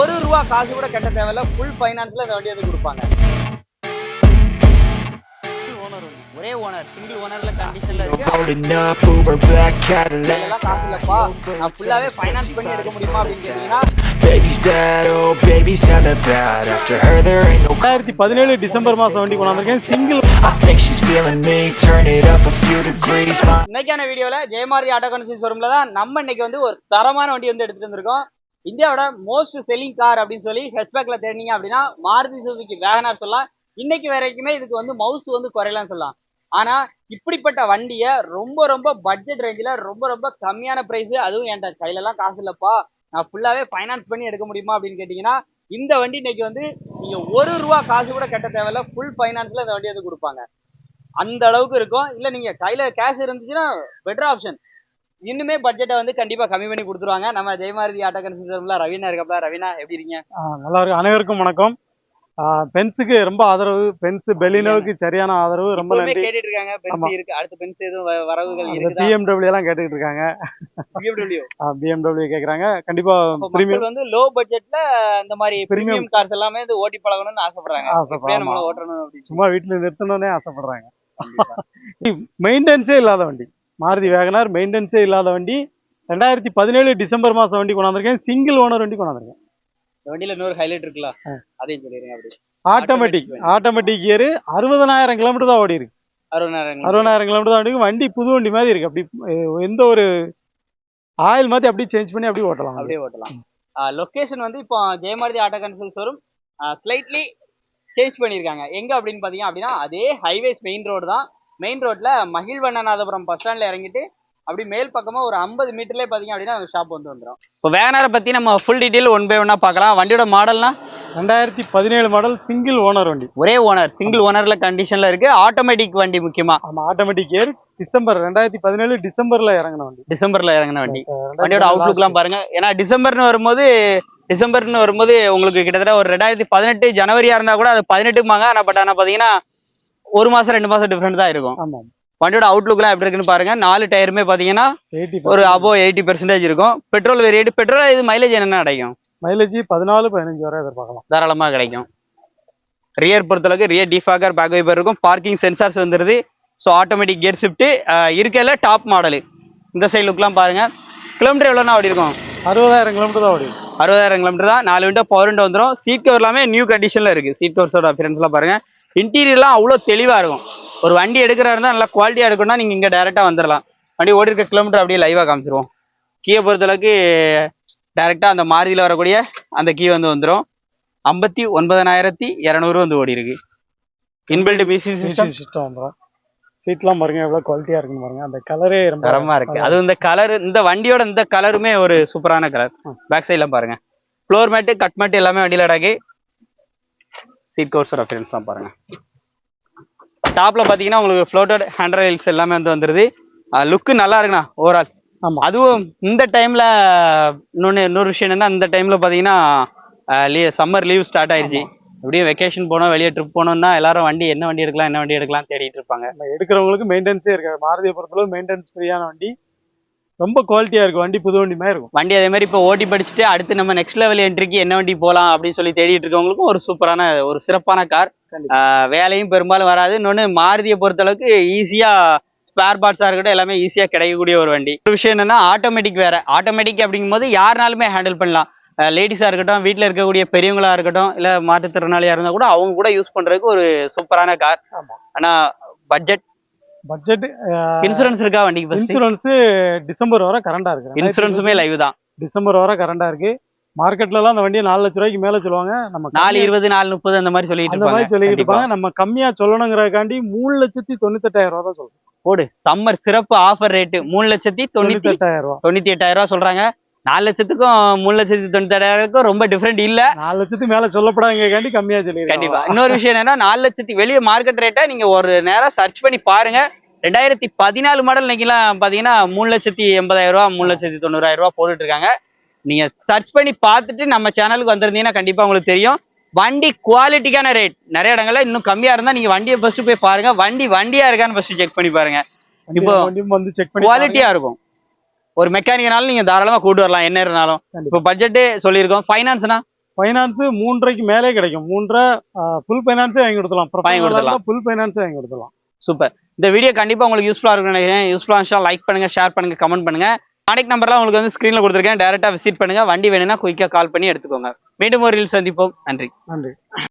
ஒரு ரூபா காசு கூட கட்ட தேவையில்ல. ஃபுல் ஃபைனான்ஸ்ல இந்த வண்டி வந்து கொடுப்பாங்க ஒரே ஓனர் சிங்கிள் ஓனர்ல கண்டிஷன்ல இருக்கு. காசு இல்லப்பா. நான் ஃபுல்லாவே ஃபைனான்ஸ் பண்ணி எடுக்க முடியுமா அப்படின்னு கேட்டீங்கன்னா oh. ரெண்டாயிரத்தி பதினேழு டிசம்பர் மாதம் வண்டி கொண்டாந்துருக்கேன். சிங்கிள் இன்னைக்கான வீடியோல ஜெயமாரதி ஆட்டோ கன்சல்ஸ் ஷோரூம்ல தான் நம்ம இன்னைக்கு வந்து ஒரு தரமான வண்டி வந்து எடுத்துட்டு வந்திருக்கோம். இந்தியாவோட மோஸ்ட் செல்லிங் கார் அப்படின்னு சொல்லி ஹெச்பேக்ல தேடினீங்க அப்படின்னா மாருதி சுசுக்கு வேகனார் சொல்லலாம். இன்னைக்கு வரைக்குமே இதுக்கு வந்து மவுஸ் வந்து குறையலாம் சொல்லலாம். ஆனா இப்படிப்பட்ட வண்டியை ரொம்ப ரொம்ப பட்ஜெட் ரேஞ்சில் ரொம்ப ரொம்ப கம்மியான பிரைஸ் அதுவும் என்கிட்ட கையிலலாம் காசு இல்லப்பா. நான் ஃபுல்லாவே ஃபைனான்ஸ் பண்ணி எடுக்க முடியுமா அப்படின்னு கேட்டிங்கன்னா இந்த வண்டி இன்னைக்கு வந்து நீங்க ஒரு ரூபா காசு கூட கட்ட தேவையில்ல. ஃபுல் ஃபைனான்ஸ்ல இந்த வண்டி வந்து கொடுப்பாங்க. அந்த அளவுக்கு இருக்கும். இல்ல நீங்க கையில கேஷ் இருந்துச்சுன்னா பெட்டர் ஆப்ஷன் இன்னுமே பட்ஜெட்டை வந்து கண்டிப்பா கம்மி பண்ணி கொடுத்துருவாங்க. நம்ம ஜெயமாரதி ஆட்டோ கன்சல்டன்ல ரவீனா இருக்கப்பா ரவீனா எப்படி இருக்கீங்க? நல்லா இருக்கு அனைவருக்கும் வணக்கம். பென்ஸுக்கு ரொம்ப ஆதரவு. பென்ஸ் பெலினோவுக்கு சரியான ஆதரவு. ரொம்ப நன்றி. கேட்டுட்டு இருக்காங்க. பென்ஸ் இருக்கு. அடுத்த பென்ஸ் எதுவும் வரவுகள் இருக்குதா? பிஎம்டபிள்யூ எல்லாம் கேட்டுக்கிட்டு இருக்காங்க BMW பிஎம்டபிள்யூ கேக்குறாங்க. கண்டிப்பா பிரீமியம் வந்து லோ பட்ஜெட்ல இந்த மாதிரி. பிரீமியம் கார்ஸ் எல்லாமே வந்து ஓட்டி பழகணும்னு ஆசைப்படுறாங்க. நம்மள ஓட்டணும் சும்மா வீட்டுல நிறுத்தணும்னே ஆசைப்படுறாங்க. மெயின்டெனன்ஸே இல்லாத வண்டி. மாருதி வேகனார் மெயின்டெனன்ஸே இல்லாத வண்டி. ரெண்டாயிரத்தி பதினேழு டிசம்பர் மாசம் வண்டி கொண்டாந்துருக்கேன். சிங்கிள் ஓனர் வண்டி கொண்டாந்துருக்கேன். வண்டியில இன்னொரு ஹைலைட் இருக்குல்ல? அதையும் சொல்லிடுங்க அப்படி. ஆட்டோமேட்டிக். ஆட்டோமேட்டிக் கியர் அறுபதனாயிரம் கிலோமீட்டர் தான் ஓடி இருக்கு அறுபதாயிரம் அறுபதாயிரம் கிலோமீட்டர் தான் ஓடி. வண்டி புது வண்டி மாதிரி இருக்கு. அப்படி எந்த ஒரு ஆயில் மாதிரி அப்படியே சேஞ்ச் பண்ணி அப்படியே ஓட்டலாம். அப்படியே ஓட்டலாம். லொகேஷன் வந்து இப்போ ஜெயமாரதி ஆட்டோ கன்சல்ஸ் வரும் ஸ்லைட்லி சேஞ்ச் பண்ணியிருக்காங்க. எங்க அப்படின்னு பார்த்தீங்க அப்படின்னா அதே ஹைவேஸ் மெயின் ரோடு தான். மெயின் ரோட்ல மகிழ்வண்ணநாதபுரம் பஸ் ஸ்டாண்ட்ல இறங்கிட்டு அப்படி மேல் பக்கமா ஒரு ஐம்பது மீட்டர்லேயே பார்த்தீங்க அப்படின்னா அந்த ஷாப் வந்து வந்துடும் இப்போ வேகனாரை பத்தி நம்ம ஃபுல் டீட்டெயில் ஒன் பை ஒன்னா பார்க்கலாம். வண்டியோட மாடல்னா ரெண்டாயிரத்தி பதினேழு மாடல் சிங்கிள் ஓனர் வண்டி. ஒரே ஓனர் சிங்கிள் ஓனர்ல கண்டிஷன்ல இருக்கு. ஆட்டோமேட்டிக் வண்டி முக்கியமா? ஆமா ஆட்டோமேட்டிக் கியர் டிசம்பர் ரெண்டாயிரத்தி பதினேழு டிசம்பர்ல இறங்கின வண்டி. டிசம்பர்ல இறங்கின வண்டி. வண்டியோட அவுட்லுக்லாம் பாருங்க. ஏன்னா டிசம்பர்னு வரும்போது டிசம்பர்னு வரும்போது உங்களுக்கு கிட்டத்தட்ட ஒரு ரெண்டாயிரத்தி பதினெட்டு ஜனவரியா இருந்தா கூட அது பதினெட்டுமாங்க ஆனா பட் ஆனா பாத்தீங்கன்னா ஒரு மாசம் ரெண்டு மாசம் டிஃபரெண்ட் தான் இருக்கும். ஆமா வண்டியோட அவுட்லுக்லாம் எப்படி இருக்குன்னு பாருங்க. நாலு டயருமே பாத்தீங்கன்னா எயிட்டி ஒரு அபோ எயிட்டி பெர்சன்டேஜ் இருக்கும். பெட்ரோல் வேரியட் பெட்ரோல் இது மைலேஜ் என்னென்ன கிடைக்கும் மைலேஜ் பதினாலு பதினஞ்சு வரை எதிர்பார்க்கலாம். தாராளமா கிடைக்கும். ரியர் பொறுத்தளவுக்கு ரியர் டிஃபாகர் பேக் வைப்பர் இருக்கும். பார்க்கிங் சென்சார்ஸ் வந்துருது. ஸோ ஆட்டோமேட்டிக் கியர் ஷிஃப்ட் இருக்கல டாப் மாடலு இந்த சைடு லுக்லாம் பாருங்க. கிலோமீட்டர் எவ்வளோனா ஓடி இருக்கும்? அறுபதாயிரம் கிலோமீட்டர் தான் ஓடி. அறுபதாயிரம் கிலோமீட்டர் தான். நாலு விண்டோ பவர் விண்டோ வந்துடும் சீட் கவர் எல்லாமே நியூ கண்டிஷன்ல இருக்கு. சீட் கவர்ஸோட அப்பியரன்ஸ்லாம் பாருங்க. இன்டீரியர்லாம் அவ்வளோ தெளிவா இருக்கும். ஒரு வண்டி எடுக்கிறா இருந்தா நல்லா குவாலிட்டியா எடுக்கணும்னா நீங்க இங்க டைரக்டா வந்துடலாம் வண்டி ஓடி இருக்க கிலோமீட்டர் அப்படியே லைவா காமிச்சிருவோம். கீயை பொறுத்தளவுக்கு டைரக்டா அந்த மாருதியில வரக்கூடிய அந்த கீ வந்து வந்துடும் ஐம்பத்தி ஒன்பதனாயிரத்தி இரநூறு வந்து ஓடி இருக்கு இன்பில்ட் பிசி சிஸ்டம் வந்துடும் சீட்லாம் பாருங்க எவ்வளவு குவாலிட்டியா இருக்குன்னு பாருங்க. அந்த கலரே ரொம்ப தரமா இருக்கு. அது இந்த கலர் இந்த வண்டியோட இந்த கலருமே ஒரு சூப்பரான கலர் பேக் சைட்ல பாருங்க. ஃப்ளோர் மேட்டு கட் மேட்டு எல்லாமே வண்டியில அடக்கி சீட் கவர்ஸ் ரெஃபரன்ஸ்லாம் பாருங்க. டாப்ல பாத்தீங்கன்னா உங்களுக்கு ஃப்ளோட்டட் ஹேண்ட் ரெயில்ஸ் எல்லாமே வந்து வந்துருது. லுக்கு நல்லா இருக்குண்ணா ஓவரால் ஆமா. அதுவும் இந்த டைம்ல இன்னொன்னு இன்னொரு விஷயம் என்னன்னா இந்த டைம்ல பாத்தீங்கன்னா சம்மர் லீவ் ஸ்டார்ட் ஆயிருச்சு. எப்படியும் வெக்கேஷன் போனோம் வெளியே ட்ரிப் போனோம்னா எல்லாரும் வண்டி என்ன வண்டி எடுக்கலாம் என்ன வண்டி எடுக்கலாம் தேடிட்டு இருப்பாங்க. எடுக்கிறவங்களுக்கு மெயின்டெனன்ஸே இருக்காது. மாருதியை பொறுத்தளவு மெயின்டெனன்ஸ் ஃப்ரீயான வண்டி. ரொம்ப குவாலிட்டியா இருக்கும் வண்டி புது வண்டி மாதிரி இருக்கும். வண்டி அதே மாதிரி இப்போ ஓட்டி படிச்சுட்டு அடுத்து நம்ம நெக்ஸ்ட் லெவல் என்ட்ரிக்கு என்ன வண்டி போகலாம் அப்படின்னு சொல்லி தேடிட்டு இருக்கவங்களுக்கும் ஒரு சூப்பரான ஒரு சிறப்பான கார். வேலையும் பெரும்பாலும் வராது. இன்னொன்று மாருதியை பொறுத்தளவுக்கு ஈஸியா ஸ்பேர் பார்ட்ஸாக இருக்கட்டும் எல்லாமே ஈஸியாக கிடைக்கக்கூடிய ஒரு வண்டி. ஒரு விஷயம் என்னன்னா ஆட்டோமேட்டிக் வேற. ஆட்டோமேட்டிக் அப்படிங்கும்போது யாருனாலுமே ஹேண்டில் பண்ணலாம். லேடிஸாக இருக்கட்டும் வீட்டில் இருக்கக்கூடிய பெரியவங்களா இருக்கட்டும் இல்லை மாற்றுத்திறனாளியாக இருந்தால் கூட அவங்க கூட யூஸ் பண்ணுறதுக்கு ஒரு சூப்பரான கார். ஆனால் பட்ஜெட் பட்ஜெட் இன்சூரன்ஸ் இருக்கா வண்டிக்கு இன்சூரன்ஸ் டிசம்பர் வரை கரண்டா இருக்கு. இன்சூரன்ஸுமே லைவ் தான். டிசம்பர் வரை கரண்டா இருக்கு. மார்க்கெட்ல எல்லாம் அந்த வண்டியை நாலு லட்ச ரூபாய்க்கு மேல சொல்லுவாங்க. நம்ம நாலு இருபது நாலு முப்பது அந்த மாதிரி சொல்லிட்டு அந்த மாதிரி சொல்லிட்டு கண்டிப்பா. இருப்பாங்க. நம்ம கம்மியா சொல்லணுங்கிறதுக்காண்டி மூணு லட்சத்தி தொண்ணூத்தெட்டாயிரம் ரூபா தான் சொல்றோம் போடு. சம்மர் சிறப்பு ஆஃபர் ரேட்டு மூணு லட்சத்தி தொண்ணூத்தி தொண்ணூத்தெட்டாயிரம் ரூபா தொண்ணூத்தி எட்டாயிரம் ரூபாய் சொல்றாங்க. நாலு லட்சத்துக்கும் மூணு லட்சத்தி தொண்ணூத்தி எட்டாயிரத்துக்கும் ரொம்ப டிஃபரெண்ட் இல்ல. நாலு லட்சத்துக்கு மேல சொல்லப்படாதங்காண்டி கம்மியா கண்டிப்பா. சொல்லிருக்காங்க இன்னொரு விஷயம் என்னன்னா நாலு லட்சத்தி வெளியே மார்க்கெட் ரேட்டை நீங்க ஒரு நேரம் சர்ச் பண்ணி பாருங்க. ரெண்டாயிரத்தி பதினாலு மாடல் இன்னைக்கெல்லாம் பாத்தீங்கன்னா மூணு லட்சத்தி எண்பதாயிரம் ரூபா மூணு லட்சத்தி தொண்ணூறாயிரம் ரூபாய் போட்டுட்டு இருக்காங்க நீங்க சர்ச் பண்ணி பார்த்துட்டு நம்ம சேனலுக்கு வந்திருந்தீங்கன்னா கண்டிப்பா உங்களுக்கு தெரியும். வண்டி குவாலிட்டிக்கான ரேட் நிறைய இடங்கள்ல இன்னும் கம்மியா இருந்தா நீங்க வண்டியை ஃபர்ஸ்ட் போய் பாருங்க. வண்டி வண்டியா இருக்கான்னு ஃபர்ஸ்ட் செக் பண்ணி பாருங்க. இப்போ வந்து செக் பண்ணி குவாலிட்டியா இருக்கும். ஒரு மெக்கானிக்கனாலும் நீங்க தாராளமா கூட்டு வரலாம். என்ன இருந்தாலும். இப்போ பட்ஜெட் சொல்லியிருக்கோம். ஃபைனான்ஸ்னா ஃபைனான்ஸ் மூன்றரைக்கு மேலே கிடைக்கும். மூன்றரை ஃபுல் ஃபைனான்ஸே வாங்கி கொடுத்துலாம். ஃபுல் ஃபைனான்ஸே வாங்கி கொடுத்துலாம் சூப்பர் இந்த வீடியோ கண்டிப்பா உங்களுக்கு யூஸ்ஃபுல்லா இருக்கும்னு நினைக்கிறேன். யூஸ்ஃபுல்லா இருந்துச்சா லைக் பண்ணுங்க ஷேர் பண்ணுங்க கமெண்ட் பண்ணுங்க. கான்டெக்ட் நம்பர்லாம் உங்களுக்கு வந்து ஸ்க்ரீனில் கொடுத்துருக்கேன். டேரெக்டாக விசிட் பண்ணுங்க. வண்டி வேணும்னா குயிக்காக கால் பண்ணி எடுத்துக்கோங்க. மீண்டும் ஒரு ரீல் சந்திப்போம். நன்றி. நன்றி.